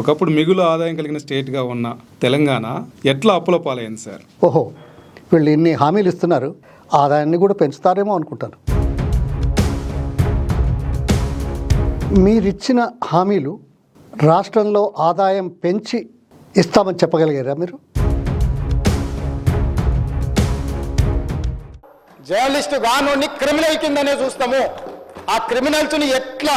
ఒకప్పుడు మిగులు ఆదాయం కలిగిన స్టేట్గా ఉన్న తెలంగాణ ఎట్లా అప్పుల పాలైంది సార్? ఓహో వీళ్ళు ఇన్ని హామీలు ఇస్తున్నారు ఆదాయాన్ని కూడా పెంచుతారేమో అనుకుంటాను. మీరిచ్చిన హామీలు రాష్ట్రంలో ఆదాయం పెంచి ఇస్తామని చెప్పగలిగారా మీరు? జర్నలిస్ట్ గానోని క్రిమినల్ కిందనే చూస్తాము. ఆ క్రిమినల్స్ని ఎట్లా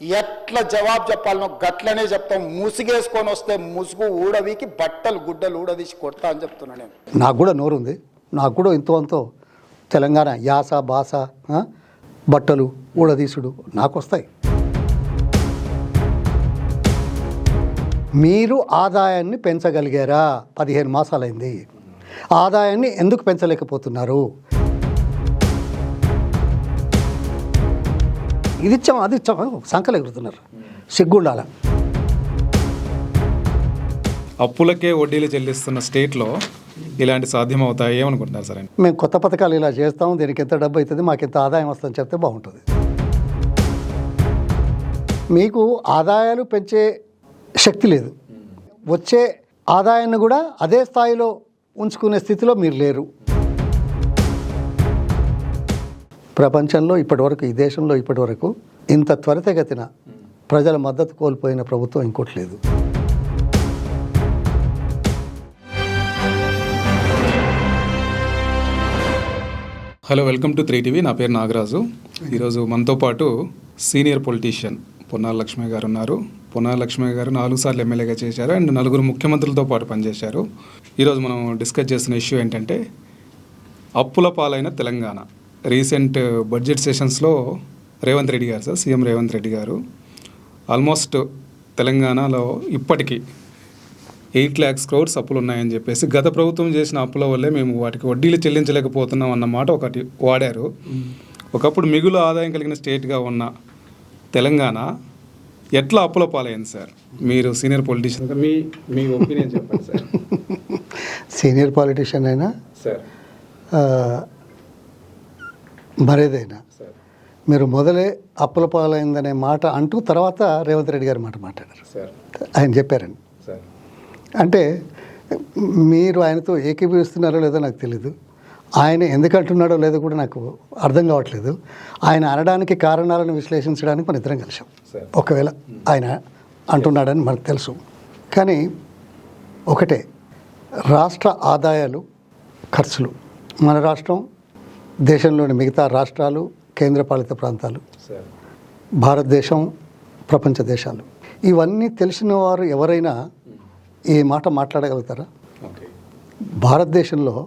ఎట్లా జవాబు చెప్పాలనో గట్లనే చెప్తాం. ముసుగేసుకొని వస్తే ముసుగు ఊడవికి బట్టలు గుడ్డలు ఊడదీసి కొడతా అని చెప్తున్నా నేను. నాకు కూడా నోరుంది. నాకు కూడా ఎంతో అంతో తెలంగాణ యాస భాష బట్టలు ఊడదీసుడు నాకు వస్తాయి మీరు ఆదాయాన్ని పెంచగలిగారా? పదిహేను మాసాలైంది. ఆదాయాన్ని ఎందుకు పెంచలేకపోతున్నారు? ఇది ఇచ్చాం అది ఇచ్చాం సంకలు ఎగురుతున్నారు. సిగ్గుండాల? అప్పులకే వడ్డీలు చెల్లిస్తున్న స్టేట్లో ఇలాంటి సాధ్యం అవుతాయి ఏమనుకుంటున్నారు సార్ మేము కొత్త పథకాలు ఇలా చేస్తాం దీనికి ఎంత డబ్బు అవుతుంది మాకు ఎంత ఆదాయం వస్తుందని చెప్తే బాగుంటుంది. మీకు ఆదాయాలు పెంచే శక్తి లేదు. వచ్చే ఆదాయాన్ని కూడా అదే స్థాయిలో ఉంచుకునే స్థితిలో మీరు లేరు. ప్రపంచంలో ఇప్పటివరకు ఈ దేశంలో ఇప్పటివరకు ఇంత త్వరితగతిన ప్రజల మద్దతు కోల్పోయిన ప్రభుత్వం ఇంకోటి లేదు. Hello welcome to three TV. నా పేరు నాగరాజు. ఈరోజు మనతో పాటు సీనియర్ పొలిటీషియన్ పొన్నాల లక్ష్మి గారు ఉన్నారు. పొన్నాల లక్ష్మి గారు నాలుగు సార్లు ఎమ్మెల్యేగా చేశారు అండ్ నలుగురు ముఖ్యమంత్రులతో పాటు పనిచేశారు. ఈరోజు మనం డిస్కస్ చేసిన ఇష్యూ ఏంటంటే అప్పుల పాలైన తెలంగాణ. రీసెంట్ బడ్జెట్ సెషన్స్లో రేవంత్ రెడ్డి గారు సార్ సీఎం రేవంత్ రెడ్డి గారు ఆల్మోస్ట్ తెలంగాణలో ఇప్పటికీ ఎయిట్ ల్యాక్స్ క్రోడ్స్ అప్పులు ఉన్నాయని చెప్పేసి గత ప్రభుత్వం చేసిన అప్పుల వల్లే మేము వాటికి వడ్డీలు చెల్లించలేకపోతున్నాం అన్న మాట ఒకటి వాడారు. ఒకప్పుడు మిగులు ఆదాయం కలిగిన స్టేట్గా ఉన్న తెలంగాణ ఎట్లా అప్పుల పాలైంది సార్? మీరు సీనియర్ పొలిటీషియన్ మీ మీ ఒపీనియన్ చెప్పండి సార్. సీనియర్ పాలిటీషియన్ అయినా? సార్. ఆ, మరేదైనా. మీరు మొదలే అప్పుల పాలైందనే మాట అంటూ తర్వాత రేవంత్ రెడ్డి గారి మాట మాట్లాడారు. ఆయన చెప్పారండి. సార్. అంటే మీరు ఆయనతో ఏకీభవిస్తున్నారో లేదో నాకు తెలీదు. ఆయన ఎందుకు అంటున్నాడో లేదో కూడా నాకు అర్థం కావట్లేదు. ఆయన అనడానికి కారణాలను విశ్లేషించడానికి మన ఇద్దరం కలిసాం ఒకవేళ ఆయన అంటున్నాడని మనకు తెలుసు. కానీ ఒకటే రాష్ట్ర ఆదాయాలు ఖర్చులు. మన రాష్ట్రం దేశంలోని మిగతా రాష్ట్రాలు కేంద్రపాలిత ప్రాంతాలు. భారతదేశం ప్రపంచ దేశాలు. ఇవన్నీ తెలిసిన వారు ఎవరైనా ఈ మాట మాట్లాడగలుగుతారా? భారతదేశంలో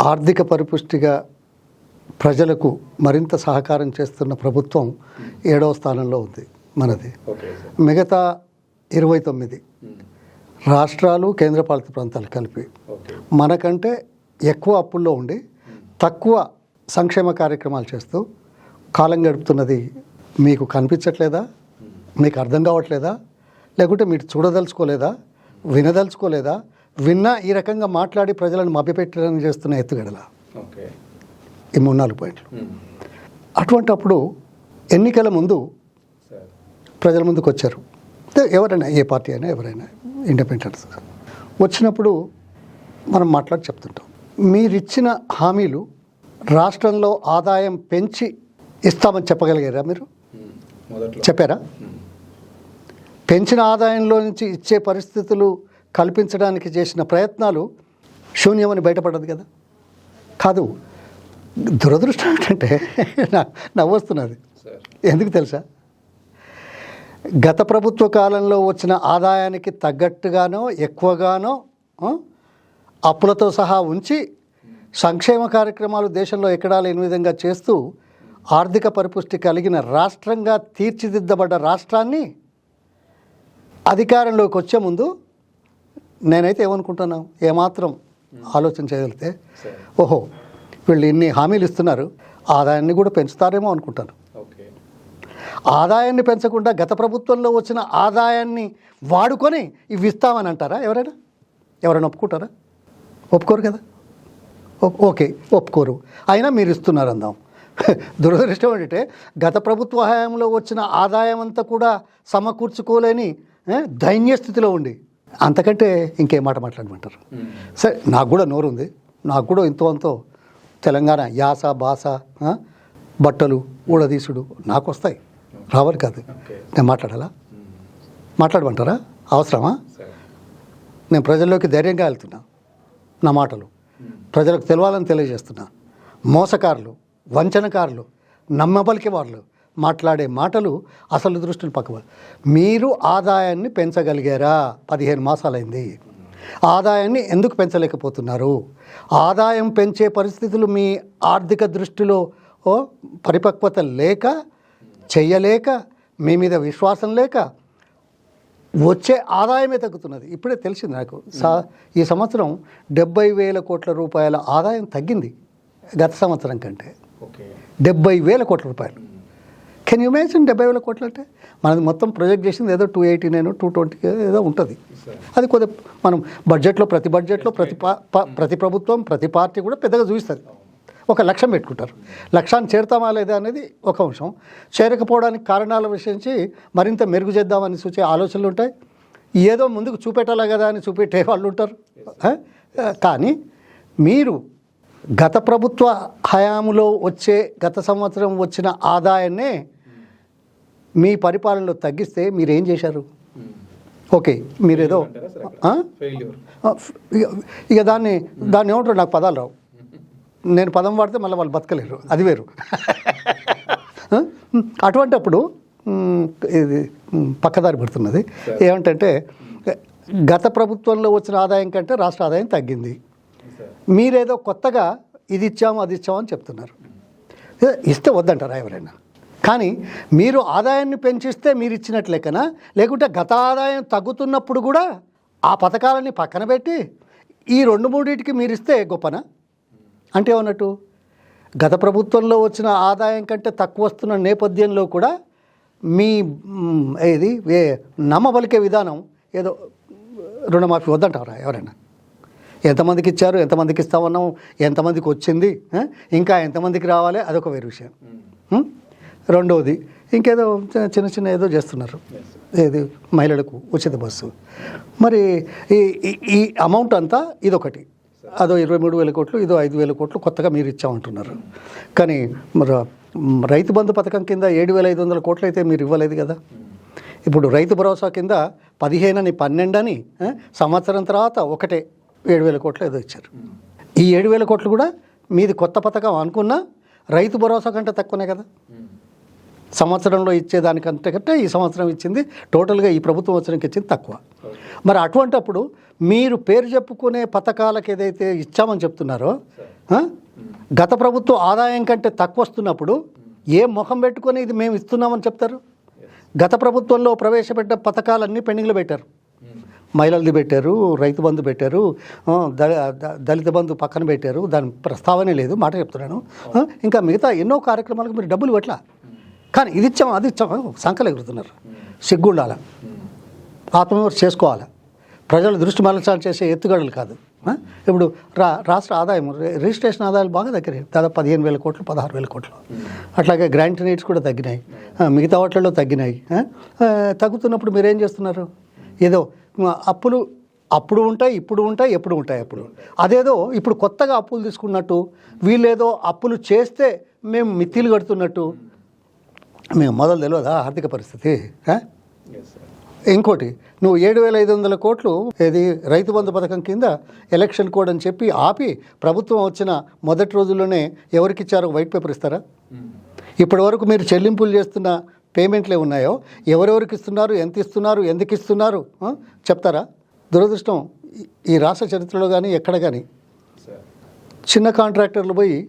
ఆర్థిక పరిపుష్టిగా ప్రజలకు మరింత సహకారం చేస్తున్న ప్రభుత్వం ఏడవ స్థానంలో ఉంది మనది. మిగతా ఇరవై తొమ్మిది రాష్ట్రాలు కేంద్రపాలిత ప్రాంతాలు కలిపి. మనకంటే ఎక్కువ అప్పుల్లో ఉండి తక్కువ సంక్షేమ కార్యక్రమాలు చేస్తూ కాలం గడుపుతున్నది మీకు కనిపించట్లేదా? మీకు అర్థం కావట్లేదా? లేకుంటే మీరు చూడదలుచుకోలేదా? వినదలుచుకోలేదా? విన్నా ఈ రకంగా మాట్లాడి ప్రజలను మభ్యపెట్టడానికి చేస్తున్న ఎత్తుగడల. ఈ మూడు నాలుగు పాయింట్లు. అటువంటప్పుడు ఎన్నికల ముందు ప్రజల ముందుకు వచ్చారు. ఎవరైనా ఏ పార్టీ అయినా ఎవరైనా ఇండిపెండెంట్స్. వచ్చినప్పుడు మనం మాట్లాడి చెప్తుంటాం. మీరిచ్చిన హామీలు రాష్ట్రంలో ఆదాయం పెంచి ఇస్తామని చెప్పగలిగారా మీరు? చెప్పారా? పెంచిన ఆదాయంలో నుంచి ఇచ్చే పరిస్థితులు కల్పించడానికి చేసిన ప్రయత్నాలు శూన్యమని బయటపడదు కదా? కాదు దురదృష్టం ఏంటంటే నా- నవ్వొస్తున్నది. ఎందుకు తెలుసా? గత ప్రభుత్వ కాలంలో వచ్చిన ఆదాయానికి తగ్గట్టుగానో ఎక్కువగానో అప్పులతో సహా ఉంచి సంక్షేమ కార్యక్రమాలు దేశంలో ఎక్కడా లేని విధంగా చేస్తూ ఆర్థిక పరిపుష్టి కలిగిన రాష్ట్రంగా తీర్చిదిద్దబడ్డ రాష్ట్రాన్ని అధికారంలోకి వచ్చే ముందు నేనైతే ఏమనుకుంటున్నాను? ఏమాత్రం ఆలోచన చేయగలిగితే ఓహో వీళ్ళు ఇన్ని హామీలు ఇస్తున్నారు ఆదాయాన్ని కూడా పెంచుతారేమో అనుకుంటాను. ఆదాయాన్ని పెంచకుండా గత ప్రభుత్వంలో వచ్చిన ఆదాయాన్ని వాడుకొని ఇవి ఇస్తామని అంటారా ఎవరైనా? ఎవరైనా ఒప్పుకుంటారా? ఒప్పుకోరు కదా? ఓకే ఒప్పుకోరు. అయినా మీరు ఇస్తున్నారు అందాం దురదృష్టం ఏంటంటే గత ప్రభుత్వ హయాంలో వచ్చిన ఆదాయం అంతా కూడా సమకూర్చుకోలేని దైన్య స్థితిలో ఉండి. అంతకంటే ఇంకేం మాట మాట్లాడమంటారు. సరే నాకు కూడా నోరు ఉంది నాకు కూడా ఎంతో అంతో తెలంగాణ యాస భాష ఆ, బట్టలు ఊడదీసుడు నాకు వస్తాయి రావాలి కాదు. నేను మాట్లాడాలా? మాట్లాడమంటారా? అవసరమా? నేను ప్రజల్లోకి ధైర్యంగా వెళ్తున్నా. నా మాటలు. ప్రజలకు తెలవాలని తెలియజేస్తున్నా. మోసకారులు వంచనకారులు నమ్మబలికి వాళ్ళు మాట్లాడే మాటలు అసలు దృష్టిని పక్కవ మీరు ఆదాయాన్ని పెంచగలిగారా? పదిహేను మాసాలైంది. ఆదాయాన్ని ఎందుకు పెంచలేకపోతున్నారు? ఆదాయం పెంచే పరిస్థితులు మీ ఆర్థిక దృష్టిలో ఓ పరిపక్వత లేక చెయ్యలేక మీ మీద విశ్వాసం లేక వచ్చే ఆదాయమే తగ్గుతున్నది. ఇప్పుడే తెలిసింది నాకు. సా ఈ సంవత్సరం డెబ్బై వేల కోట్ల రూపాయల ఆదాయం తగ్గింది గత సంవత్సరం కంటే. డెబ్బై వేల కోట్ల రూపాయలు. కెన్ యూ ఇమాజిన్ డెబ్బై వేల కోట్లు అంటే? మనది మొత్తం ప్రొజెక్ట్ చేసింది ఏదో two eighty nine two twenty ఏదో ఉంటుంది. అది కొద్ది మనం బడ్జెట్లో ప్రతి బడ్జెట్లో ప్రతి ప- ప్రతి ప్రభుత్వం ప్రతి పార్టీ కూడా పెద్దగా చూపిస్తుంది. ఒక లక్ష్యం పెట్టుకుంటారు. లక్ష్యాన్ని చేరుతామా లేదా అనేది ఒక అంశం. చేరకపోవడానికి కారణాల విషయించి మరింత మెరుగు చేద్దామని సూచే ఆలోచనలు ఉంటాయి. ఏదో ముందుకు చూపెట్టాలా కదా అని చూపెట్టే వాళ్ళు ఉంటారు? కానీ మీరు గత ప్రభుత్వ హయాంలో వచ్చే గత సంవత్సరం వచ్చిన ఆదాయాన్నే మీ పరిపాలనలో తగ్గిస్తే మీరు ఏం చేశారు ఓకే మీరేదో ఇక దాన్ని దాన్ని ఏమంటారు? నాకు పదాలు రావు. నేను పదం వాడితే మళ్ళీ వాళ్ళు బతకలేరు. అది వేరు. ఆ? అటువంటప్పుడు మ్, ఇది పక్కదారి పడుతున్నది. ఏమంటే గత ప్రభుత్వంలో వచ్చిన ఆదాయం కంటే రాష్ట్ర ఆదాయం తగ్గింది. మీరేదో కొత్తగా ఇది ఇచ్చాము అది ఇచ్చాము అని చెప్తున్నారు. ఇస్తే వద్దంటారా ఎవరైనా? కానీ మీరు ఆదాయాన్ని పెంచిస్తే మీరు ఇచ్చినట్లు లెక్కన? లేకుంటే గత ఆదాయం తగ్గుతున్నప్పుడు కూడా ఆ పథకాలని పక్కన పెట్టి ఈ రెండు మూడింటికి మీరు ఇస్తే గొప్పనా? అంటే ఏమన్నట్టు? గత ప్రభుత్వంలో వచ్చిన ఆదాయం కంటే తక్కువ వస్తున్న నేపథ్యంలో కూడా మీ ఇది ఏ నమ్మబలికే విధానం ఏదో రుణమాఫీ వద్దంటారా ఎవరైనా? ఎంతమందికి ఇచ్చారు ఎంతమందికి ఇస్తామన్నాం ఎంతమందికి వచ్చింది ఇంకా ఎంతమందికి రావాలి అదొక వేరే విషయం. రెండవది ఇంకేదో చిన్న చిన్న ఏదో చేస్తున్నారు. ఏది? మహిళలకు ఉచిత బస్సు. మరి ఈ- ఈ అమౌంట్ అంతా ఇదొకటి. అదో ఇరవై మూడు వేల కోట్లు ఇదో ఐదు వేల కోట్లు కొత్తగా మీరు ఇచ్చామంటున్నారు. కానీ మరి రైతు బంధు పథకం కింద ఏడు వేల ఐదు వందల కోట్లు అయితే మీరు ఇవ్వలేదు కదా? ఇప్పుడు రైతు భరోసా కింద పదిహేనని పన్నెండని అని సంవత్సరం తర్వాత ఒకటే ఏడు వేల కోట్లు ఏదో ఇచ్చారు. ఈ ఏడు వేల కోట్లు కూడా మీది కొత్త పథకం అనుకున్నా రైతు భరోసా కంటే తక్కువనే కదా? సంవత్సరంలో ఇచ్చేదానికంటే కంటే ఈ సంవత్సరం ఇచ్చింది టోటల్గా ఈ ప్రభుత్వం వచ్చినకి ఇచ్చింది తక్కువ. మరి అటువంటప్పుడు మీరు పేరు చెప్పుకునే పథకాలకు ఏదైతే ఇచ్చామని చెప్తున్నారో గత ప్రభుత్వం ఆదాయం కంటే తక్కువ వస్తున్నప్పుడు ఏ ముఖం పెట్టుకొని ఇది మేము ఇస్తున్నామని చెప్తారు? గత ప్రభుత్వంలో ప్రవేశపెట్ట పథకాలన్నీ పెండింగ్లో పెట్టారు. మహిళలది పెట్టారు రైతు బంధు పెట్టారు దళిత బంధు పక్కన పెట్టారు దాని ప్రస్తావనే లేదు మాట చెప్తున్నాను. ఇంకా మిగతా ఎన్నో కార్యక్రమాలకు మీరు డబ్బులు పెట్టలా కానీ ఇది ఇచ్చాము అది ఇచ్చాము సంకలు ఎగురుతున్నారు సిగ్గుండాల. ఆత్మవిమర్శ చేసుకోవాలి. ప్రజల దృష్టి మరల్చాలి చేసే ఎత్తుగడలు కాదు. ఇప్పుడు రా రాష్ట్ర ఆదాయం రిజిస్ట్రేషన్ ఆదాయాలు బాగా తగ్గినాయి. దాదాపు పదిహేను వేల కోట్లు పదహారు వేల కోట్లు. అట్లాగే గ్రాంట్ రేట్స్ కూడా తగ్గినాయి. మిగతా వాటిల్లో తగ్గినాయి. తగ్గుతున్నప్పుడు మీరు ఏం చేస్తున్నారు? ఏదో అప్పులు అప్పుడు ఉంటాయి ఇప్పుడు ఉంటాయి ఎప్పుడు ఉంటాయి అప్పుడు అదేదో ఇప్పుడు కొత్తగా అప్పులు తీసుకున్నట్టు వీళ్ళేదో అప్పులు చేస్తే మేము మిత్తిలు కడుతున్నట్టు. మేము మొదలు తెలియదా ఆర్థిక పరిస్థితి? ఇంకోటి నువ్వు ఏడు వేల ఐదు వందల కోట్లు ఏది రైతు బంధు పథకం కింద ఎలక్షన్ కోడ్ అని చెప్పి ఆపి ప్రభుత్వం వచ్చిన మొదటి రోజుల్లోనే ఎవరికి ఇచ్చారో వైట్ పేపర్ ఇస్తారా? ఇప్పటి వరకు మీరు చెల్లింపులు చేస్తున్న పేమెంట్లు ఉన్నాయో? ఎవరెవరికి ఇస్తున్నారు ఎంత ఇస్తున్నారు ఎందుకు ఇస్తున్నారు? చెప్తారా? దురదృష్టం ఈ- రాష్ట్ర చరిత్రలో కానీ ఎక్కడ కానీ చిన్న కాంట్రాక్టర్లు పోయి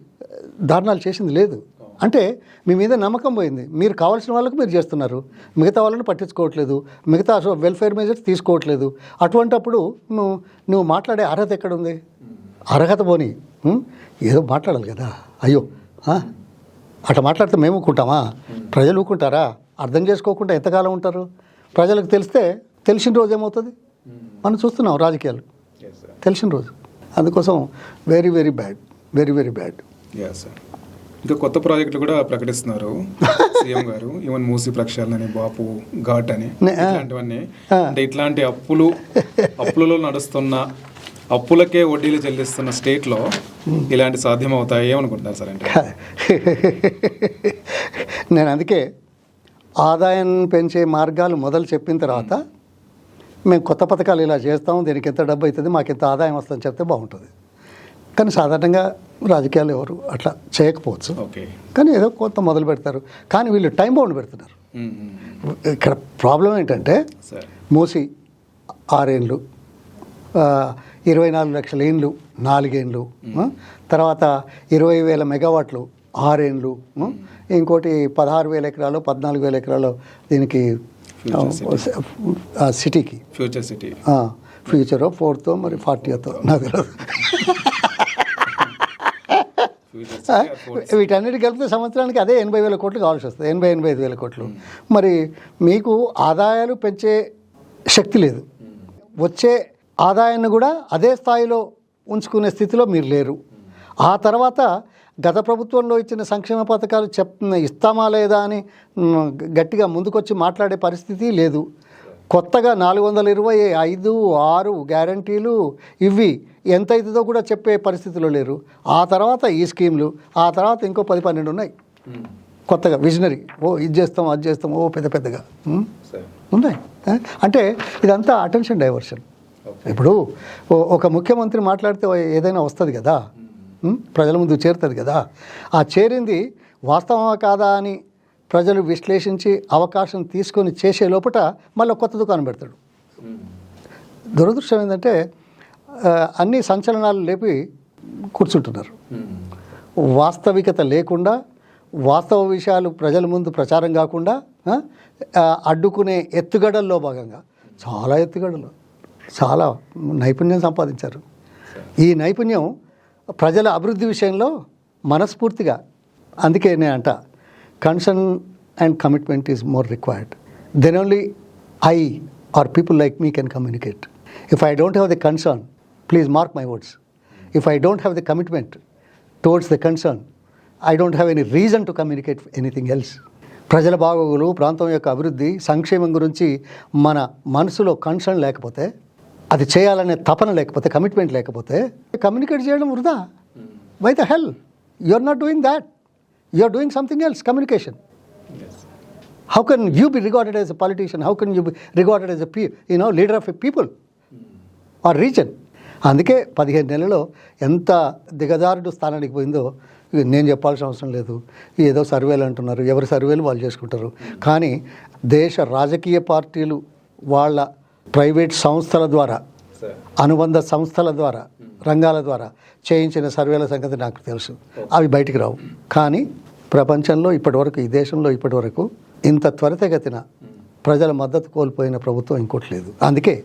ధారణాలు చేసింది లేదు. అంటే మీ మీద నమ్మకం పోయింది. మీరు కావాల్సిన వాళ్ళకు మీరు చేస్తున్నారు. మిగతా వాళ్ళని పట్టించుకోవట్లేదు. మిగతా వెల్ఫేర్ మెజర్స్ తీసుకోవట్లేదు. అటువంటప్పుడు నువ్వు నువ్వు మాట్లాడే అర్హత ఎక్కడుంది? అర్హత పోని? ఏదో మాట్లాడాలి కదా. అయ్యో? అట్లా మాట్లాడితే మేము ఊకుంటామా? ప్రజలు ఊకుంటారా? అర్థం చేసుకోకుండా ఎంతకాలం ఉంటారు? ప్రజలకు తెలిస్తే తెలిసిన రోజు ఏమవుతుంది? మనం చూస్తున్నాం రాజకీయాలు. తెలిసిన రోజు. అందుకోసం very very bad very very bad sir ఇంకా కొత్త ప్రాజెక్టులు కూడా ప్రకటిస్తున్నారు. సీఎం గారు ఈవెన్ మూసి ప్రక్షాళన అని బాపు ఘాట్ అని. ఇట్లాంటివన్నీ. అంటే ఇట్లాంటి అప్పులు అప్పులలో నడుస్తున్న అప్పులకే వడ్డీలు చెల్లిస్తున్న స్టేట్లో ఇలాంటి సాధ్యం అవుతాయి ఏమనుకుంటున్నారు సార్ అంటే. నేను అందుకే ఆదాయం పెంచే మార్గాలు మొదలు చెప్పిన తర్వాత మేము కొత్త పథకాలు ఇలా చేస్తాం దీనికి ఎంత డబ్బు అవుతుంది మాకు ఎంత ఆదాయం వస్తుందని చెప్తే బాగుంటుంది. కానీ సాధారణంగా రాజకీయాలు ఎవరు అట్లా చేయకపోవచ్చు. కానీ ఏదో కొంత మొదలు పెడతారు. కానీ వీళ్ళు టైం బౌండ్ పెడుతున్నారు. ఇక్కడ ప్రాబ్లం ఏంటంటే మూసి ఆరేండ్లు ఆ, ఇరవై నాలుగు లక్షల ఏండ్లు నాలుగేండ్లు తర్వాత ఇరవై వేల మెగావాట్లు ఆరేండ్లు ఇంకోటి పదహారు వేల ఎకరాలు పద్నాలుగు వేల ఎకరాలు దీనికి సిటీకి ఫ్యూచర్ సిటీ ఫ్యూచరో ఫోర్తో మరి ఫార్టీతో నాకు తెలియదు వీటన్నిటి కలిపితే సంవత్సరానికి అదే ఎనభై వేల కోట్లు కావాల్సి వస్తుంది. ఎనభై ఎనభై ఐదు వేల కోట్లు. మరి మీకు ఆదాయాలు పెంచే శక్తి లేదు. వచ్చే ఆదాయాన్ని కూడా అదే స్థాయిలో ఉంచుకునే స్థితిలో మీరు లేరు. ఆ తర్వాత గత ప్రభుత్వంలో ఇచ్చిన సంక్షేమ పథకాలు చెప్ ఇస్తామా లేదా అని గట్టిగా ముందుకొచ్చి మాట్లాడే పరిస్థితి లేదు. కొత్తగా నాలుగు వందల ఇరవై ఐదు ఆరు గ్యారంటీలు ఇవి ఎంత అవుతుందో కూడా చెప్పే పరిస్థితిలో లేరు. ఆ తర్వాత ఈ స్కీమ్లు ఆ తర్వాత ఇంకో పది పన్నెండు ఉన్నాయి. కొత్తగా విజనరీ. ఓ ఇది చేస్తాం అది చేస్తాం ఓ పెద్ద పెద్దగా. ఉన్నాయి? అంటే ఇదంతా అటెన్షన్ డైవర్షన్. ఇప్పుడు ఒక ముఖ్యమంత్రి మాట్లాడితే ఏదైనా వస్తుంది కదా? ప్రజల ముందు చేరుతుంది కదా? ఆ చేరింది వాస్తవమా కాదా అని ప్రజలు విశ్లేషించి అవకాశం తీసుకొని చేసే లోపట మళ్ళీ కొత్త దుకాణం పెడతాడు. దురదృష్టం ఏంటంటే అన్ని సంచలనాలు లేపి కూర్చుంటున్నారు. వాస్తవికత లేకుండా వాస్తవ విషయాలు ప్రజల ముందు ప్రచారం కాకుండా అడ్డుకునే ఎత్తుగడల్లో భాగంగా చాలా ఎత్తుగడలు చాలా నైపుణ్యం సంపాదించారు. ఈ నైపుణ్యం ప్రజల అభివృద్ధి విషయంలో మనస్ఫూర్తిగా అందుకే నేను అంట concern and commitment is more required then only I or people like me can communicate if I don't have the concern please mark my words if I don't have the commitment towards the concern I don't have any reason to communicate anything else ప్రజల బాగోగులు ప్రాంతం యొక్క అభివృద్ధి సంక్షేమం గురించి మన మనసులో concern లేకపోతే అది చేయాలనే తపన లేకపోతే కమిట్మెంట్ లేకపోతే కమ్యూనికేట్ చేయడం వృధా. Why the hell you are not doing that you are doing something else communication how can you be regarded as a politician how can you be regarded as a P you know leader of a people or reason అందుకే పదిహేను నెలలో ఎంత దిగజారుడు స్థానానికి పోయిందో నేను చెప్పాల్సిన అవసరం లేదు. ఏదో సర్వేలు అంటున్నారు ఎవరి సర్వేలు వాళ్ళు చేసుకుంటారు. కానీ దేశ రాజకీయ పార్టీలు వాళ్ళ ప్రైవేట్ సంస్థల ద్వారా అనుబంధ సంస్థల ద్వారా రంగాల ద్వారా చేయించిన సర్వేల సంగతి నాకు తెలుసు. అవి బయటికి రావు. కానీ ప్రపంచంలో ఇప్పటివరకు ఈ దేశంలో ఇప్పటివరకు ఇంత త్వరితగతిన ప్రజల మద్దతు కోల్పోయిన ప్రభుత్వం ఇంకోటి లేదు. అందుకే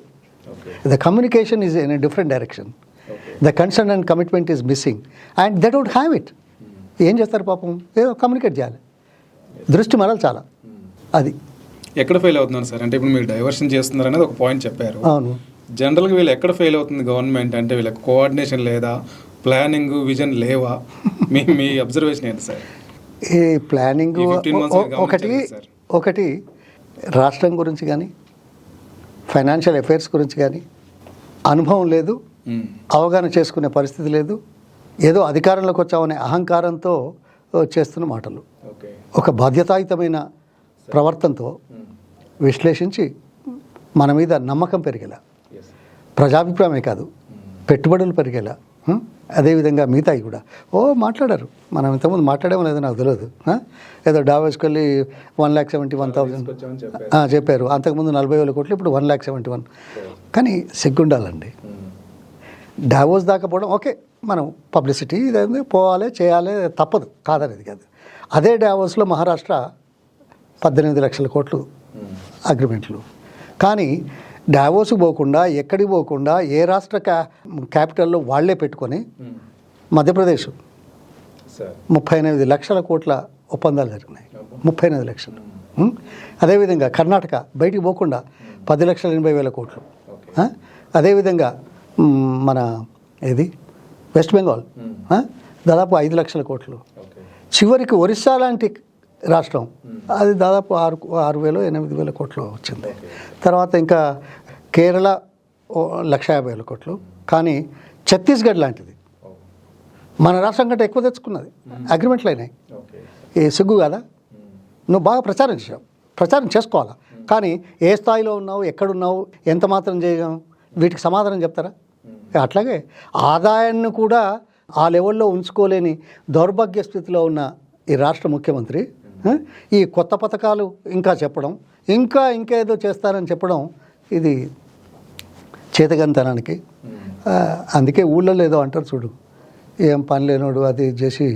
the communication is in a different direction the concern and commitment is missing and they don't have it ఏం చేస్తారు పాపం? ఏదో కమ్యూనికేట్ చేయాలి. దృష్టి మరల్చాల. అది. ఎక్కడ ఫెయిల్ అవుతున్నారు సార్? అంటే ఇప్పుడు మీరు డైవర్షన్ చేస్తున్నారు అనేది ఒక పాయింట్ చెప్పారు. అవును. జనరల్గా వీళ్ళు ఎక్కడ ఫెయిల్ అవుతుంది గవర్నమెంట్ అంటే వీళ్ళకి కోఆర్డినేషన్ లేదా ప్లానింగ్ విజన్ లేవా? మీ మీ అబ్జర్వేషన్ ఏంటి సార్? ఈ ప్లానింగ్ ఈ 15 months ని ఒకటి. ఒకటి రాష్ట్రం గురించి కానీ ఫైనాన్షియల్ అఫైర్స్ గురించి కానీ అనుభవం లేదు. అవగాహన చేసుకునే పరిస్థితి లేదు ఏదో అధికారంలోకి వచ్చామనే అహంకారంతో చేస్తున్న మాటలు. ఒక బాధ్యతాయుతమైన ప్రవర్తనతో విశ్లేషించి మన మీద నమ్మకం పెరిగేలా. ప్రజాభిప్రాయమే కాదు పెట్టుబడులు పెరిగేలా? అదేవిధంగా మిగతాయి కూడా. ఓ మాట్లాడారు. మనం ఇంతకుముందు మాట్లాడేమో లేదో నాకు తెలియదు? ఏదో డావోస్కి వెళ్ళి one lakh seventy one thousand చెప్పారు. అంతకుముందు నలభై వేల కోట్లు ఇప్పుడు వన్ ల్యాక్ సెవెంటీ వన్. కానీ సిగ్గుండాలండి. డావోస్ దాకా పోవడం ఓకే మనం పబ్లిసిటీ ఇదేంది? పోవాలి చేయాలి తప్పదు. కాదనేది కాదు. అదే డావోస్లో మహారాష్ట్ర పద్దెనిమిది లక్షల కోట్లు. అగ్రిమెంట్లు. కానీ డావోస్కి పోకుండా ఎక్కడికి పోకుండా ఏ రాష్ట్ర క్యా క్యాపిటల్లో వాళ్ళే పెట్టుకొని మ్మ్. మధ్యప్రదేశ్ ముప్పై ఎనిమిది లక్షల కోట్ల ఒప్పందాలు జరిగినాయి. ముప్పై ఎనిమిది లక్షలు. ఉం? అదేవిధంగా కర్ణాటక బయటికి పోకుండా పది లక్షల ఎనభై వేల కోట్లు? అదేవిధంగా మన ఏది? వెస్ట్ బెంగాల్? దాదాపు ఐదు లక్షల కోట్లు. చివరికి ఒరిస్సా లాంటి రాష్ట్రం. అది దాదాపు ఆరు ఆరు వేలు ఎనిమిది వేల కోట్లు వచ్చింది. తర్వాత ఇంకా కేరళ లక్ష యాభై వేల కోట్లు. కానీ ఛత్తీస్గఢ్ లాంటిది. మన రాష్ట్రం కంటే ఎక్కువ తెచ్చుకున్నది. అగ్రిమెంట్లు అయినాయి. ఈ సిగ్గు కదా? నువ్వు బాగా ప్రచారం చేసావు. ప్రచారం చేసుకోవాలా? కానీ ఏ స్థాయిలో ఉన్నావు? ఎక్కడున్నావు? ఎంత మాత్రం చేయగలం? వీటికి సమాధానం చెప్తారా? అట్లాగే ఆదాయాన్ని కూడా ఆ లెవెల్లో ఉంచుకోలేని దౌర్భాగ్య స్థితిలో ఉన్న ఈ రాష్ట్ర ముఖ్యమంత్రి ఈ కొత్త పథకాలు ఇంకా చెప్పడం ఇంకా ఇంకేదో చేస్తారని చెప్పడం ఇది చేతగంతనానికి అందుకే ఊళ్ళో ఏదో అంటారు చూడు. ఏం పని లేనోడు అది చేసి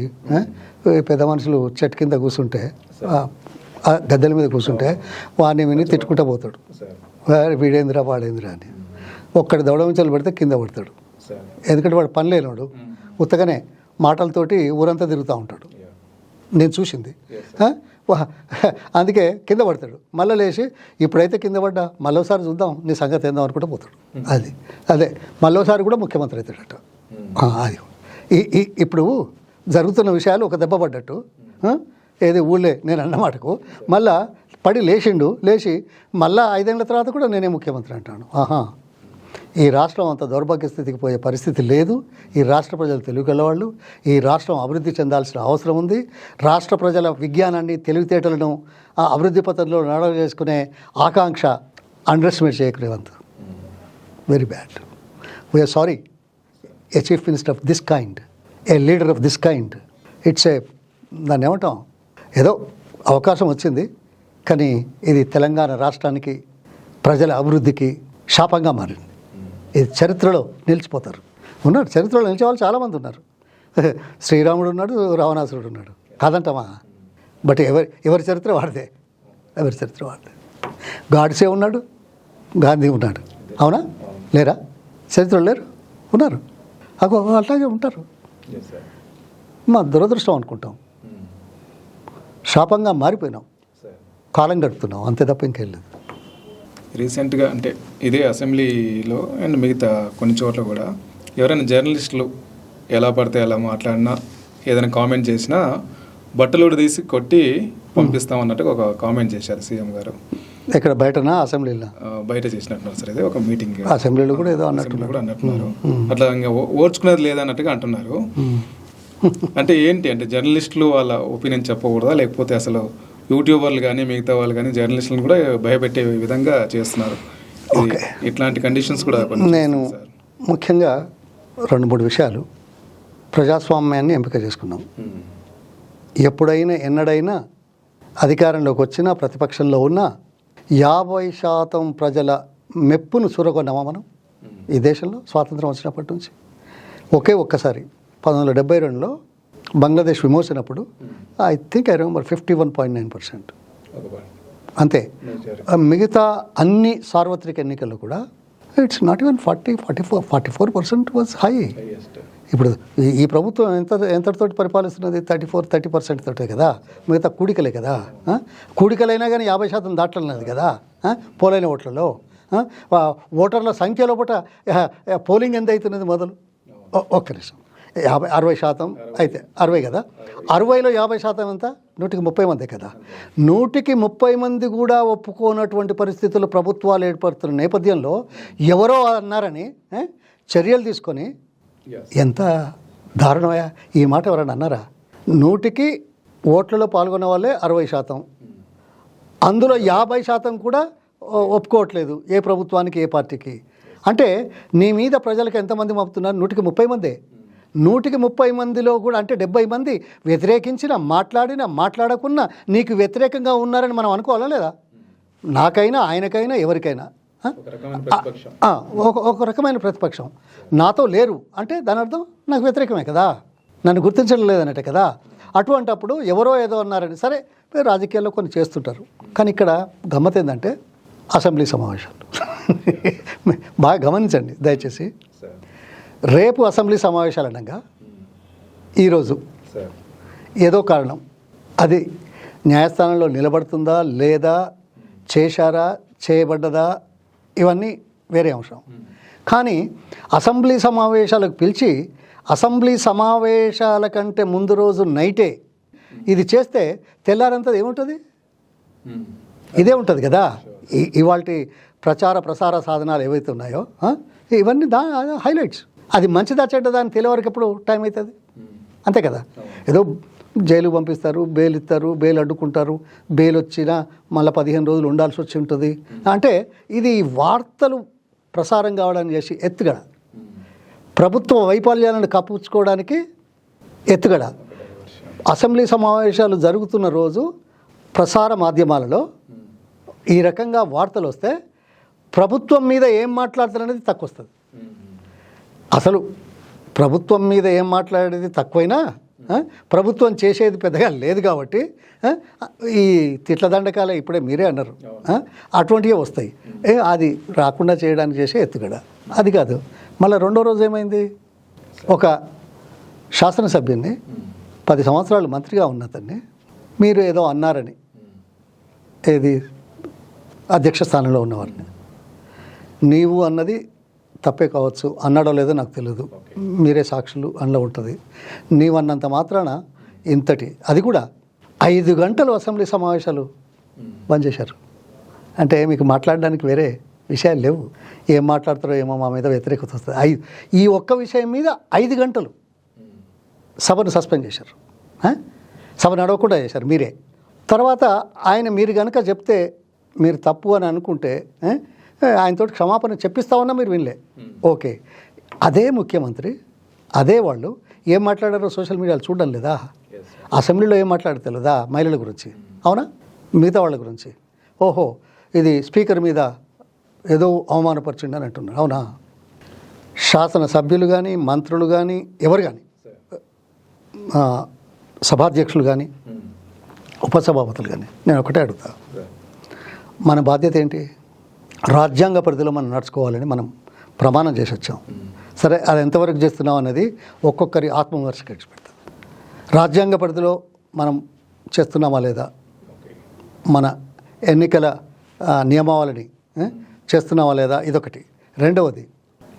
పెద్ద మనుషులు చెట్టు కింద కూర్చుంటే గద్దెల మీద కూర్చుంటే వాడిని విని తిట్టుకుంటూ పోతాడు. వాడు వీడేంద్రా వాడేంద్రా అని. ఒక్కడి దవడమించాలు పెడితే కింద పడతాడు. ఎందుకంటే వాడు పని లేనోడు. ఉత్తగానే మాటలతోటి ఊరంతా తిరుగుతూ ఉంటాడు. నేను చూసింది. అందుకే కింద పడతాడు. మళ్ళీ లేచి ఇప్పుడైతే కింద పడ్డా మళ్ళోసారి చూద్దాం నీ సంగతి ఏందో అనుకుంటూ పోతాడు. అది. అదే. మళ్ళోసారి కూడా ముఖ్యమంత్రి అవుతాడట. అది. ఇప్పుడు జరుగుతున్న విషయాలు ఒక దెబ్బ పడ్డట్టు? ఏది ఊళ్ళే నేను అన్న మాటకు. మళ్ళా పడి లేచిండు లేచి మళ్ళా ఐదేళ్ళ తర్వాత కూడా నేనే ముఖ్యమంత్రి అంటాను. ఆహా. ఈ రాష్ట్రం అంత దౌర్భాగ్య స్థితికి పోయే పరిస్థితి లేదు. ఈ రాష్ట్ర ప్రజలు తెలుగుగలవాళ్ళు. ఈ రాష్ట్రం అభివృద్ధి చెందాల్సిన అవసరం ఉంది. రాష్ట్ర ప్రజల విజ్ఞానాన్ని తెలివితేటలను ఆ అభివృద్ధి పథంలో నడవ చేసుకునే ఆకాంక్ష అండర్ ఎస్టిమేట్ చేయకూడదు very bad we are sorry a chief minister of this kind a leader of this kind it's a దాన్ని ఏమంటాం? ఏదో అవకాశం వచ్చింది. కానీ ఇది తెలంగాణ రాష్ట్రానికి ప్రజల అభివృద్ధికి శాపంగా మారింది. ఇది చరిత్రలో నిలిచిపోతారు. ఉన్నారు. చరిత్రలో నిలిచే వాళ్ళు చాలామంది ఉన్నారు. శ్రీరాముడు ఉన్నాడు రావణాసురుడు ఉన్నాడు. కాదంటామా బట్ ఎవరి ఎవరి చరిత్ర వాడిదే. ఎవరి చరిత్ర వాడిదే. గాడ్సే ఉన్నాడు గాంధీ ఉన్నాడు. అవునా? లేరా? చరిత్రలో లేరు? ఉన్నారు. అగో అట్లాగే ఉంటారు. మా దురదృష్టం అనుకుంటాం. శాపంగా మారిపోయినాం. కాలం గడుపుతున్నాం. అంతే తప్ప ఇంకేం లేదు. రీసెంట్గా అంటే ఇదే అసెంబ్లీలో అండ్ మిగతా కొన్ని చోట్ల కూడా ఎవరైనా జర్నలిస్టులు ఎలా పడితే ఎలా మాట్లాడినా ఏదైనా కామెంట్ చేసినా బట్టలు తీసి కొట్టి పంపిస్తామన్నట్టుగా ఒక కామెంట్ చేశారు సీఎం గారు. ఇక్కడ బయటనా అసెంబ్లీలో? బయట చేసినట్టున్నారు సార్ ఇది ఒక మీటింగ్. అసెంబ్లీలో కూడా ఏదో అన్నట్టు కూడా అన్నట్టున్నారు. అట్లా ఇంకా ఓర్చుకునేది లేదన్నట్టుగా అంటున్నారు. అంటే ఏంటి అంటే జర్నలిస్టులు వాళ్ళ ఒపీనియన్ చెప్పకూడదా లేకపోతే అసలు యూట్యూబర్లు కానీ మిగతా వాళ్ళు కానీ జర్నలిస్టులను కూడా భయపెట్టే విధంగా చేస్తున్నారు. ఇట్లాంటి కండిషన్స్ కూడా నేను ముఖ్యంగా రెండు మూడు విషయాలు. ప్రజాస్వామ్యాన్ని ఎంపిక చేసుకున్నాం. ఉమ్. ఎప్పుడైనా ఎన్నడైనా అధికారంలోకి వచ్చినా ప్రతిపక్షంలో ఉన్నా యాభై శాతం ప్రజల మెప్పును చూరగొన్నామా మనం? ఈ దేశంలో స్వాతంత్రం వచ్చినప్పటి నుంచి. ఒకే ఒక్కసారి. పంతొమ్మిది వందల డెబ్బై రెండులో Bangladesh విమోచనప్పుడు I think I remember fifty one point nine percent. అంతే. మిగతా అన్ని సార్వత్రిక ఎన్నికల్లో కూడా it's not even forty forty four forty four percent was high. ఇప్పుడు ఈ- ప్రభుత్వం ఎంత ఎంతటితోటి పరిపాలిస్తున్నది? థర్టీ ఫోర్ థర్టీ పర్సెంట్ తోటే కదా? మిగతా కూడికలే కదా? కూడికలైనా కానీ యాభై శాతం దాటలేదు కదా? పోలైన ఓట్లలో. ఓటర్ల సంఖ్య లోపల ఆ, ఆ, పోలింగ్ ఎంత అవుతున్నది మొదలు? ఒక్క నిమిషం. యాభై అరవై శాతం అయితే అరవై కదా? అరవైలో యాభై శాతం ఎంత? నూటికి ముప్పై మంది కదా? నూటికి ముప్పై మంది కూడా ఒప్పుకోనటువంటి పరిస్థితులు ప్రభుత్వాలు ఏర్పడుతున్న నేపథ్యంలో ఎవరో అన్నారని? చర్యలు తీసుకొని. ఎంత దారుణమయ్యా? ఈ మాట ఎవరైనా అన్నారా? నూటికి ఓట్లలో పాల్గొన్న వాళ్ళే అరవై శాతం. అందులో యాభై శాతం కూడా ఒప్పుకోవట్లేదు ఏ ప్రభుత్వానికి ఏ పార్టీకి. అంటే నీ మీద ప్రజలకు ఎంతమంది మప్పుతున్నారు నూటికి ముప్పై మందే. నూటికి ముప్పై మందిలో కూడా అంటే డెబ్బై మంది వ్యతిరేకించిన మాట్లాడిన మాట్లాడకున్నా నీకు వ్యతిరేకంగా ఉన్నారని మనం అనుకోవాలా లేదా? నాకైనా ఆయనకైనా ఎవరికైనా? ఒక రకమైన ప్రతిపక్షం. ఆ, ఒక ఒక రకమైన ప్రతిపక్షం. నాతో లేరు. అంటే దాని అర్థం నాకు వ్యతిరేకమే కదా. నన్ను గుర్తించడం లేదన్నట్టే కదా. అటువంటప్పుడు ఎవరో ఏదో అన్నారని సరే మీరు రాజకీయాల్లో కొన్ని చేస్తుంటారు. కానీ ఇక్కడ గమ్మత్ ఏంటంటే అసెంబ్లీ సమావేశాలు. బాగా గమనించండి దయచేసి. రేపు అసెంబ్లీ సమావేశాలు అనగా ఈరోజు ఏదో కారణం. అది న్యాయస్థానంలో నిలబడుతుందా లేదా చేశారా చేయబడ్డదా ఇవన్నీ వేరే అంశం. కానీ అసెంబ్లీ సమావేశాలకు పిలిచి అసెంబ్లీ సమావేశాల కంటే ముందు రోజు నైటే ఇది చేస్తే తెల్లారంతా ఏముంటుంది? ఇదే ఉంటుంది కదా. ఇవాళ ప్రచార ప్రసార సాధనాలు ఏవైతే ఉన్నాయో ఇవన్నీ దా హైలైట్స్ అది మంచిదా చెడ్డదా అని తెలియవరకు ఎప్పుడు టైం అవుతుంది? అంతే కదా? ఏదో జైలు పంపిస్తారు బెయిల్ ఇస్తారు బెయిల్ అడ్డుకుంటారు బెయిల్ వచ్చినా మళ్ళీ పదిహేను రోజులు ఉండాల్సి వచ్చి ఉంటుంది. అంటే ఇది వార్తలు ప్రసారం కావడానికి చేసి ఎత్తుగడ. ప్రభుత్వ వైఫల్యాలను కప్పుచ్చుకోవడానికి ఎత్తుగడ. అసెంబ్లీ సమావేశాలు జరుగుతున్న రోజు ప్రసార మాధ్యమాలలో ఈ రకంగా వార్తలు వస్తే ప్రభుత్వం మీద ఏం మాట్లాడుతారనేది తక్కువ వస్తుంది. అసలు ప్రభుత్వం మీద ఏం మాట్లాడేది తక్కువైనా ప్రభుత్వం చేసేది పెద్దగా లేదు కాబట్టి ఈ తిట్ల దండకాలే ఇప్పుడే మీరే అన్నారు అటువంటివే వస్తాయి. ఏ అది రాకుండా చేయడానికి చేసే ఎత్తుగడ. అది కాదు. మళ్ళీ రెండో రోజు ఏమైంది? ఒక శాసనసభ్యుని పది సంవత్సరాలు మంత్రిగా ఉన్న అతన్ని మీరు ఏదో అన్నారని ఏది? అధ్యక్ష స్థానంలో ఉన్నవారిని. నీవు అన్నది తప్పే కావచ్చు అన్నాడో లేదో నాకు తెలియదు మీరే సాక్షులు అందులో ఉంటుంది. నీవన్నంత మాత్రాన ఇంతటి అది కూడా ఐదు గంటలు అసెంబ్లీ సమావేశాలు బంద్ చేశారు. అంటే మీకు మాట్లాడడానికి వేరే విషయాలు లేవు. ఏం మాట్లాడతారో ఏమో మా మీద వ్యతిరేకత వస్తుంది. ఐదు ఈ ఒక్క విషయం మీద ఐదు గంటలు సభను సస్పెండ్ చేశారు. సభ నడవకుండా చేశారు మీరే. తర్వాత ఆయన మీరు కనుక చెప్తే మీరు తప్పు అని అనుకుంటే ఆయనతో క్షమాపణ చెప్పిస్తామన్నా మీరు వినలే. ఓకే. అదే ముఖ్యమంత్రి అదే వాళ్ళు ఏం మాట్లాడారో సోషల్ మీడియాలో చూడడం లేదా? అసెంబ్లీలో ఏం మాట్లాడితే లేదా మహిళల గురించి. అవునా? మిగతా వాళ్ళ గురించి. ఓహో ఇది స్పీకర్ మీద ఏదో అవమానపరిచిండి అని అంటున్నారు. అవునా? శాసనసభ్యులు కానీ మంత్రులు కానీ ఎవరు కానీ సభాధ్యక్షులు కానీ ఉపసభాపతులు కానీ నేను ఒకటే అడుగుతా. మన బాధ్యత ఏంటి? రాజ్యాంగ పరిధిలో మనం నడుచుకోవాలని మనం ప్రమాణం చేసి వచ్చాం సరే అది ఎంతవరకు చేస్తున్నాం అనేది ఒక్కొక్కరి ఆత్మవిమర్శకి పెడతాం రాజ్యాంగ పరిధిలో మనం చేస్తున్నామా లేదా? మన ఎన్నికల నియమావళిని చేస్తున్నామా లేదా? ఇదొకటి. రెండవది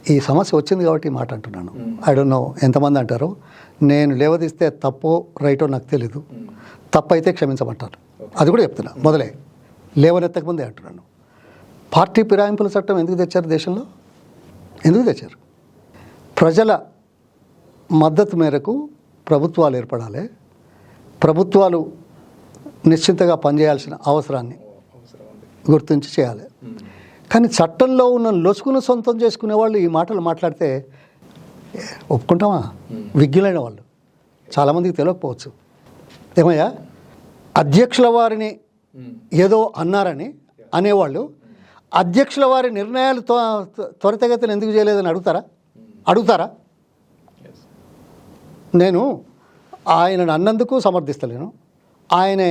ఈ సమస్య వచ్చింది కాబట్టి ఈ మాట అంటున్నాను. ఐ డోంట్ నో ఎంతమంది అంటారో. నేను లేవదీస్తే తప్పో రైటో నాకు తెలీదు. తప్పు అయితే క్షమించమంటారు. అది కూడా చెప్తున్నా. మొదలే. లేవనెత్తక ముందే అంటున్నాను. పార్టీ ఫిరాయింపుల చట్టం ఎందుకు తెచ్చారు దేశంలో? ఎందుకు తెచ్చారు? ప్రజల మద్దతు మేరకు ప్రభుత్వాలు ఏర్పడాలి. ప్రభుత్వాలు నిశ్చింతగా పనిచేయాల్సిన అవసరాన్ని గుర్తించి చేయాలి. కానీ చట్టంలో ఉన్న లొసుకును సొంతం చేసుకునే వాళ్ళు ఈ మాటలు మాట్లాడితే ఒప్పుకుంటామా? విజ్ఞులైన వాళ్ళు. చాలామందికి తెలియకపోవచ్చు. ఏమయ్యా? అధ్యక్షుల వారిని ఏదో అన్నారని అనేవాళ్ళు అధ్యక్షుల వారి నిర్ణయాలు త్వ- ఎందుకు చేయలేదని అడుగుతారా? అడుగుతారా? నేను ఆయనను అన్నందుకు సమర్థిస్తలేను. ఆయన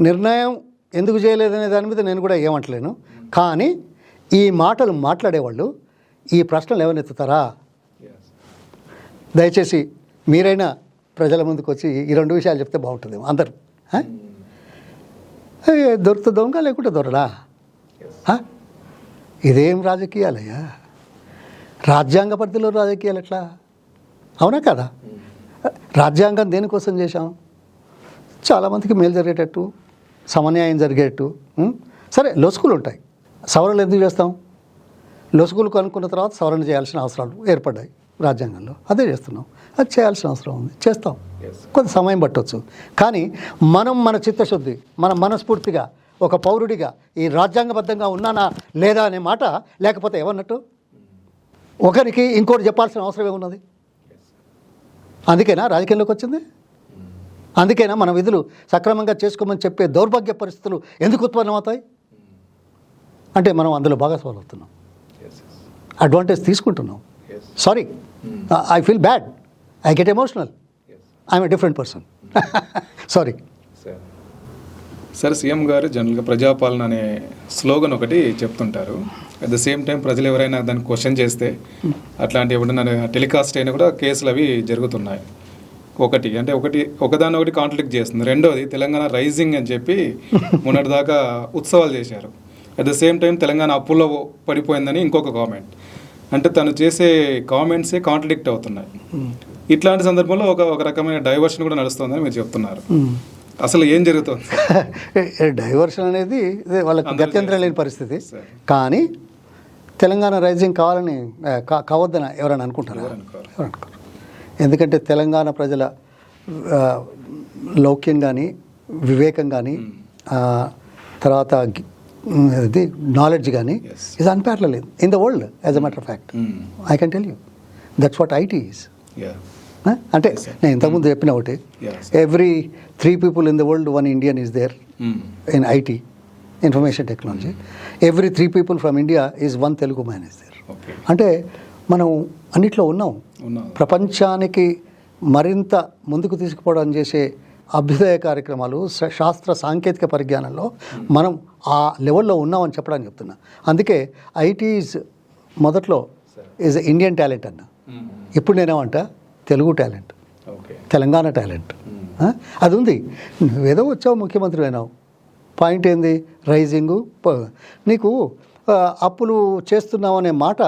నిర్ణయం ఎందుకు చేయలేదనే దాని మీద నేను కూడా ఏమంటలేను. కానీ ఈ మాటలు మాట్లాడేవాళ్ళు ఈ ప్రశ్నలు ఏమనెత్తుతారా దయచేసి మీరైనా ప్రజల ముందుకు వచ్చి ఈ రెండు విషయాలు చెప్తే బాగుంటుంది అందరు దొరుకుతుందా దొంగ లేకుంటే దొరడా? ఇదేం రాజకీయాలయ్యా? రాజ్యాంగ పరిధిలో రాజకీయాలు ఎట్లా? అవునా కదా? రాజ్యాంగం దేనికోసం చేశాం? చాలామందికి మేలు జరిగేటట్టు సమన్యాయం జరిగేటట్టు ఉం? సరే లొసుకులు ఉంటాయి. సవరణలు ఎందుకు చేస్తాం? లొసుగులు కనుక్కున్న తర్వాత సవరణ చేయాల్సిన అవసరాలు ఏర్పడ్డాయి రాజ్యాంగంలో. అదే చేస్తున్నాం. అది చేయాల్సిన అవసరం ఉంది. చేస్తాం. కొంత సమయం పట్టవచ్చు కానీ మనం మన చిత్తశుద్ధి మన మనస్ఫూర్తిగా ఒక పౌరుడిగా ఈ రాజ్యాంగబద్ధంగా ఉన్నానా లేదా అనే మాట లేకపోతే ఏమన్నట్టు? ఒకరికి ఇంకోటి చెప్పాల్సిన అవసరం ఏమున్నది? అందుకేనా రాజకీయంలోకి వచ్చింది? అందుకేనా మన విధులు సక్రమంగా చేసుకోమని చెప్పే దౌర్భాగ్య పరిస్థితులు ఎందుకు ఉత్పన్నమవుతాయి? అంటే మనం అందులో భాగస్వాములు అవుతున్నాం. అడ్వాంటేజ్ తీసుకుంటున్నాం. Sorry I feel bad I get emotional I'm a different person sorry సరే సీఎం గారు జనరల్గా ప్రజాపాలన అనే స్లోగన్ ఒకటి చెప్తుంటారు. అట్ ద సేమ్ టైం ప్రజలు ఎవరైనా దాన్ని క్వశ్చన్ చేస్తే అట్లాంటి ఎవరైనా టెలికాస్ట్ అయినా కూడా కేసులు అవి జరుగుతున్నాయి. ఒకటి అంటే ఒకటి ఒకదాని ఒకటి కాంట్లిక్ట్ చేస్తుంది. రెండోది తెలంగాణ రైజింగ్ అని చెప్పి మొన్నటిదాకా ఉత్సవాలు చేశారు. At the same time Telangana అప్పుల్లో పడిపోయిందని ఇంకొక కామెంట్ అంటే తను చేసే కామెంట్సే కాంట్లిక్ట్ అవుతున్నాయి. ఇట్లాంటి సందర్భంలో ఒక ఒక రకమైన డైవర్షన్ కూడా నడుస్తుందని మీరు చెప్తున్నారు. అసలు ఏం జరుగుతుంది డైవర్షన్ అనేది ఇదే వాళ్ళకి గత్యంతరం లేని పరిస్థితి. కానీ తెలంగాణ రైజింగ్ కావాలని కావద్దని ఎవరైనా అనుకుంటారా అనుకోరు. ఎందుకంటే తెలంగాణ ప్రజల లౌక్యం కానీ వివేకం కానీ తర్వాత ఇది నాలెడ్జ్ కానీ Yes. Is unparalleled in the world as a matter of fact. I can tell you that's what it is. అంటే. నేను ఇంతకుముందు చెప్పిన ఒకటి. Every three people in the world one Indian is there. In IT information technology every three people from India is one Telugu man is there. అంటే మనం అన్నిట్లో ఉన్నాం. ప్రపంచానికి మరింత ముందుకు తీసుకుపోవడం చేసే అభ్యుదయ కార్యక్రమాలు శాస్త్ర సాంకేతిక పరిజ్ఞానంలో మనం ఆ లెవెల్లో ఉన్నామని చెప్పడానికి చెప్తున్నా అందుకే ఐటీస్ మొదట్లో ఈజ్ ఇండియన్ టాలెంట్ అన్న Mm. ఇప్పుడు నేనేమంట తెలుగు టాలెంట్. తెలంగాణ టాలెంట్. ఆ? అది ఉంది నువ్వేదో వచ్చావు ముఖ్యమంత్రి అయినావు. పాయింట్ ఏంది? రైజింగు. నీకు అప్పులు చేస్తున్నావు అనే మాట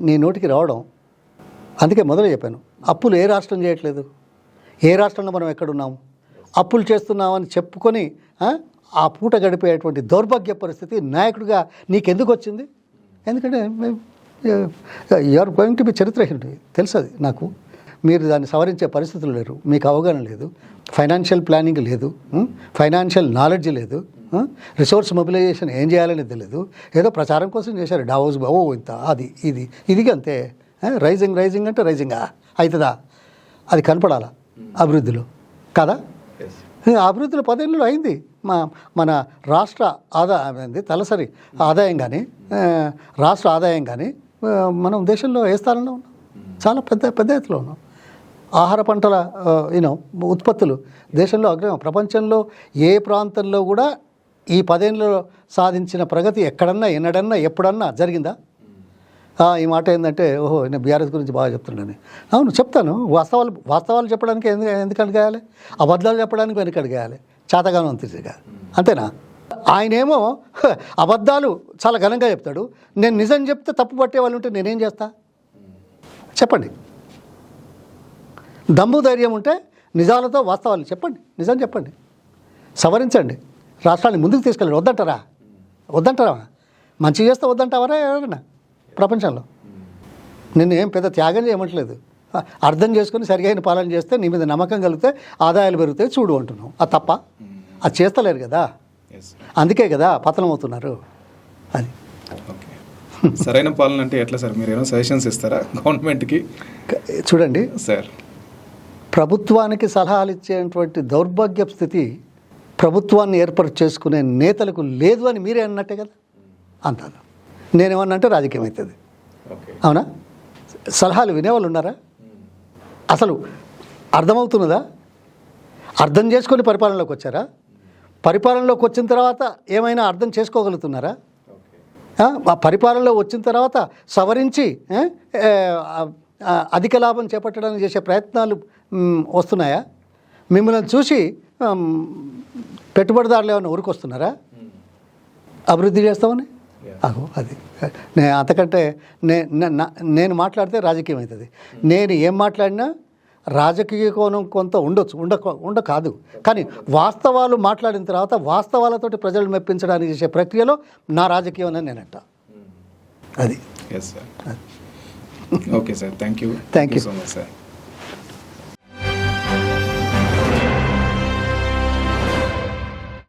నీ నోటికి రావడం. అందుకే మొదలు చెప్పాను. అప్పులు ఏ రాష్ట్రం చేయట్లేదు? ఏ రాష్ట్రంలో మనం ఎక్కడున్నాము అప్పులు చేస్తున్నామని చెప్పుకొని ఆ, పూట గడిపేటువంటి దౌర్భాగ్య పరిస్థితి నాయకుడిగా నీకెందుకు వచ్చింది ఎందుకంటే ఆర్ గోయింగ్ టు బి చరిత్రహీనుడి తెలుసు అది నాకు. మీరు దాన్ని సవరించే పరిస్థితులు లేరు. మీకు అవగాహన లేదు. ఫైనాన్షియల్ ప్లానింగ్ లేదు. ఫైనాన్షియల్ నాలెడ్జ్ లేదు. రిసోర్స్ మొబిలైజేషన్ ఏం చేయాలని తెలియదు ఏదో ప్రచారం కోసం చేశారు. డావోస్ ఓ ఇంత అది ఇది ఇది అంతే. రైజింగ్ రైజింగ్ అంటే రైజింగా అవుతుందా అది కనపడాలా అభివృద్ధిలో? కదా. అభివృద్ధిలో పదేళ్ళు అయింది. మా మన రాష్ట్ర ఆదాయం ఏంది? తలసరి ఆదాయం కానీ రాష్ట్ర ఆదాయం కానీ మనం దేశంలో ఏ స్థానంలో ఉన్నాం? చాలా పెద్ద పెద్ద ఎత్తులో ఉన్నాం. ఆహార పంటల యూనో ఉత్పత్తులు దేశంలో అగ్రమం ప్రపంచంలో ఏ ప్రాంతంలో కూడా ఈ పదేళ్ళలో సాధించిన ప్రగతి ఎక్కడన్నా ఎన్నడన్నా ఎప్పుడన్నా జరిగిందా? ఈ మాట ఏంటంటే ఓహో నేను బీఆర్ఎస్ గురించి బాగా చెప్తున్నాను. అవును చెప్తాను. వాస్తవాలు వాస్తవాలు చెప్పడానికి ఎందుకు ఎందుకు అడిగేయాలి అబద్ధాలు చెప్పడానికి వెనక అడిగేయాలి చేతగానం తీసిగా అంతేనా? ఆయనేమో అబద్ధాలు చాలా ఘనంగా చెప్తాడు. నేను నిజం చెప్తే తప్పు పట్టే వాళ్ళు ఉంటే నేనేం చేస్తా? చెప్పండి. దమ్ము ధైర్యం ఉంటే నిజాలతో వాస్తవాలు చెప్పండి. నిజం చెప్పండి. సవరించండి. రాష్ట్రాన్ని ముందుకు తీసుకెళ్ళండి. వద్దంటారా? వద్దంటారా? మంచి చేస్తే వద్దంటావరా? ఎవరైనా? ప్రపంచంలో. నిన్ను ఏం పెద్ద త్యాగం చేయమట్లేదు. అర్థం చేసుకొని సరిగైన పాలన చేస్తే నీ మీద నమ్మకం కలిగితే ఆదాయాలు పెరుగుతాయి. చూడు అంటున్నావు. అది తప్ప? అది చేస్తలేరు కదా. అందుకే కదా పతనం అవుతున్నారు. అది. సరైన పాలన అంటే ఎట్లా సార్ మీరు ఏమైనా సజెషన్స్ ఇస్తారా? గవర్నమెంట్కి చూడండి. సార్ ప్రభుత్వానికి సలహాలు ఇచ్చేటువంటి దౌర్భాగ్య స్థితి ప్రభుత్వాన్ని ఏర్పాటు చేసుకునే నేతలకు లేదు అని మీరే అన్నట్టే కదా? అంటాను నేనేమన్నా అంటే రాజకీయం అవుతుంది. అవునా? సలహాలు వినేవాళ్ళు ఉన్నారా? అసలు అర్థమవుతున్నదా? అర్థం చేసుకొని పరిపాలనలోకి వచ్చారా? పరిపాలనలోకి వచ్చిన తర్వాత ఏమైనా అర్థం చేసుకోగలుగుతున్నారా? ఆ పరిపాలనలో వచ్చిన తర్వాత సవరించి అధిక లాభం చేపట్టడానికి చేసే ప్రయత్నాలు మ్, వస్తున్నాయా? మిమ్మల్ని చూసి పెట్టుబడిదారులు ఏమైనా ఊరికొస్తున్నారా? అభివృద్ధి చేస్తామని. అగో అది. నే అంతకంటే నేను మాట్లాడితే రాజకీయం అవుతుంది నేను ఏం మాట్లాడినా రాజకీయ కోణం కొంత ఉండొచ్చు ఉండ ఉండ కాదు. కానీ వాస్తవాలు మాట్లాడిన తర్వాత వాస్తవాలతోటి ప్రజలు మెప్పించడానికి చేసే ప్రక్రియలో నా రాజకీయం అని నేనంట. అది. Yes sir okay sir thank you Thank you. So much sir